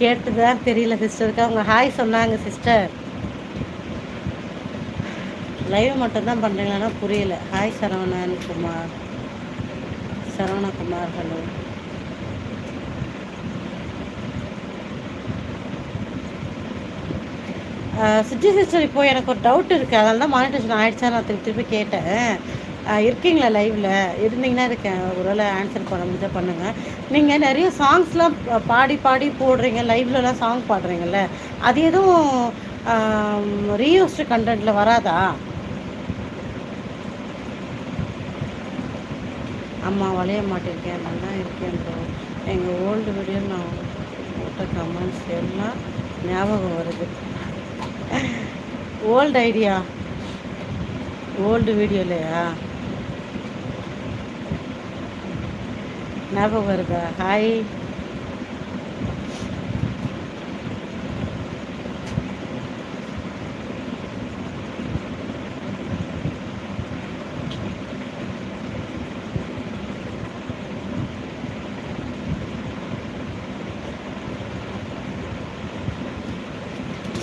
கேட்டுதான் தெரியல சிஸ்டருக்கு அவங்க ஹாய் சொன்னாங்க சிஸ்டர் லைவ் மட்டும்தான் பண்ணுறீங்களான்னா புரியல. Hi Saravanan Kumar. Saravanakumar hello Suji sister இப்போ எனக்கு ஒரு டவுட் இருக்குது அதனால தான் மானிட்டேஷன் ஆகிடுச்சா நான் திருப்பி திருப்பி கேட்டேன். இருக்கீங்களா லைவில் இருந்தீங்கன்னா இருக்கேன் ஒருவேளை ஆன்சர் பண்ண முடிஞ்சால் பண்ணுங்கள் நீங்கள் நிறைய சாங்ஸ்லாம் பாடி பாடி போடுறீங்க லைவ்லலாம் சாங் பாடுறீங்கல்ல அது எதுவும் ரீயூஸ்டு கண்டென்ட்டில் வராதா? அம்மா வளைய மாட்டிருக்கேன் நல்லா இருக்கேன் ப்ரோ எங்கள் ஓல்டு வீடியோ நான் போட்ட கமெண்ட்ஸ் எல்லாம் ஞாபகம் வருது. ஓல்டு ஐடியா ஓல்டு வீடியோலையா ஞாபகம் இருக்கா ஹாய்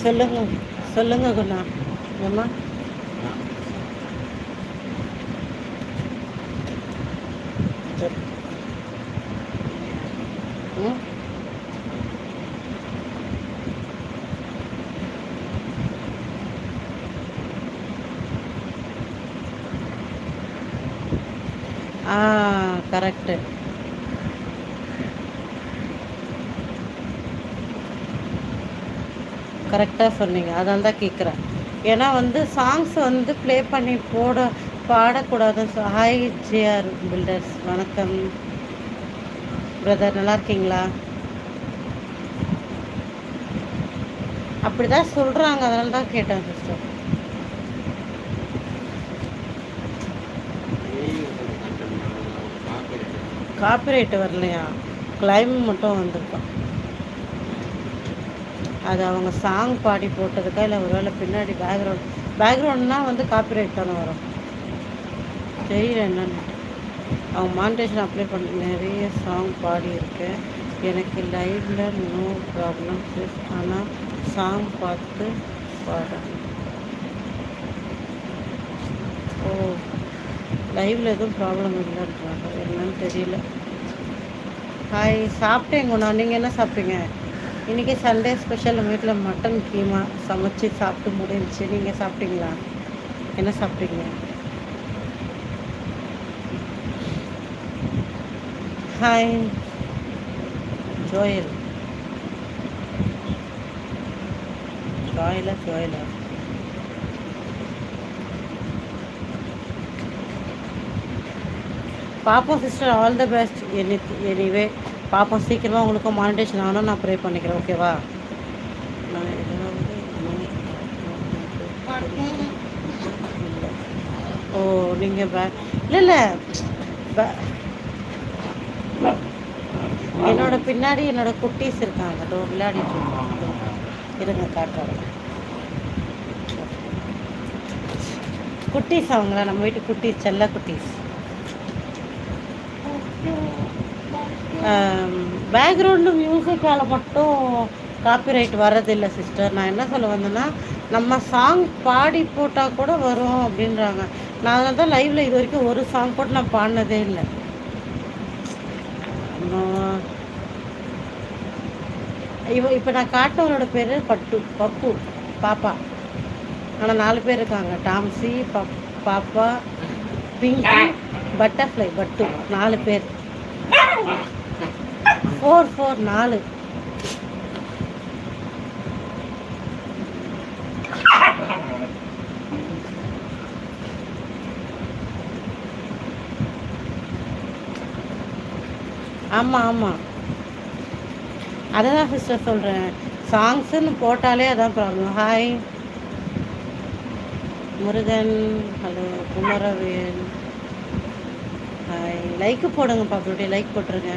சொல்லுங்க சொல்லுங்க குணா. ஏம்மா சரி. ம் ஆ கரெக்டு கரெக்டாக சொன்னீங்க. அதான் தான் கேட்குறேன் ஏன்னா வந்து சாங்ஸ் வந்து ப்ளே பண்ணி போட பாடக்கூடாது ஹாய் ஜிஆர் பில்டர்ஸ் வணக்கம். பிரதர் நல்லா இருக்கீங்களா அப்படி தான் சொல்கிறாங்க அதனால தான் கேட்டேன் சிஸ்டர் காப்பிரைட் வரலையா? கிளைம் மட்டும் வந்திருக்கான் அது அவங்க சாங் பாடி போட்டதுக்கா இல்லை ஒருவேளை பின்னாடி பேக்ரவுண்ட் பேக்ரவுண்ட்னா வந்து காப்பிரைட் தானே வரும். தெரியல என்னன்னு. அவங்க மாண்டேஷன் அப்ளை பண்ண நிறைய சாங் பாடியிருக்கேன் எனக்கு லைவில் நோ ப்ராப்ளம் ஆனால் சாங் பார்த்து பாட ஓ லைவில் எதுவும் ப்ராப்ளம் இல்லைன்றாங்க. என்னன்னு தெரியல. ஹாய் சாப்பிட்டேங்கண்ணா. நீங்கள் என்ன சாப்பிட்டீங்க? இன்றைக்கி சண்டே ஸ்பெஷல் வீட்டில் மட்டன் கீமா சமைச்சு சாப்பிட்டு முடிஞ்சிச்சு. நீங்கள் சாப்பிட்டீங்களா? என்ன சாப்பிட்டீங்க? ஹாய் ஜோயல் ஜோயலா ஜோயலா பாப்போம் sister all the best any anyway பாப்போம் சீக்கிரமாக உங்களுக்கும் மானிட்டேஷன் ஆனால் நான் ப்ரே பண்ணிக்கிறேன் ஓகேவா நான் இல்லை. ஓ நீங்கள் பே இல்லை இல்லை. என்னோட பின்னாடி என்னோட குட்டீஸ் இருக்காங்க. அதோ விளையாடிட்டு இருக்காங்க. இருங்க காட்டுறேன். குட்டீஸ் அவங்கள? நம்ம வீட்டு குட்டீஸ் செல்ல குட்டீஸ். பேக்ரவுண்டு மியூசிக்கால் மட்டும் காப்பிரைட் வர்றதில்லை சிஸ்டர் நான் என்ன சொல்ல வந்தேன்னா நம்ம சாங் பாடி போட்டால் கூட வரும் அப்படின்றாங்க. நான் அதனால தான் லைவில் இது வரைக்கும் ஒரு சாங் கூட நான் பாடினதே இல்லை. அப்புறம் இவ இப்போ நான் காட்டினவரோட பேர் பட்டு பப்பு பாப்பா. ஆனால் நாலு பேர் இருக்காங்க. டாம்சி பப் பாப்பா பிங்கி பட்டர்ஃப்ளை பட்டு. நாலு பேர். ஃபோர் ஃபோர் நாலு. ஆமாம் ஆமாம் அதை தான் சிஸ்டர் சொல்கிறேன் சாங்ஸுன்னு போட்டாலே அதான் problem hi Murugan. Hello Kumaravel. Hi like போடுங்க பாப்புட்டி லைக் போட்டுருங்க.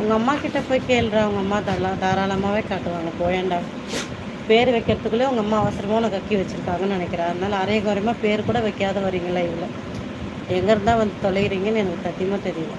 உங்கள் அம்மா கிட்ட போய் கேளுடா உங்கள் அம்மா தாரா தாராளமாகவே காட்டுவாங்க. போயேண்டா பேர் வைக்கிறதுக்குள்ளே உங்கள் அம்மா அவசரமாக உனக்கு கக்கி வச்சுருக்காங்கன்னு நினைக்கிறேன். அதனால் அரைய குறையமாக பேர் கூட வைக்காத வரீங்களா இவ்வளோ எங்கே இருந்தால் வந்து தொலைகிறீங்கன்னு எனக்கு சத்தியமாக தெரியல.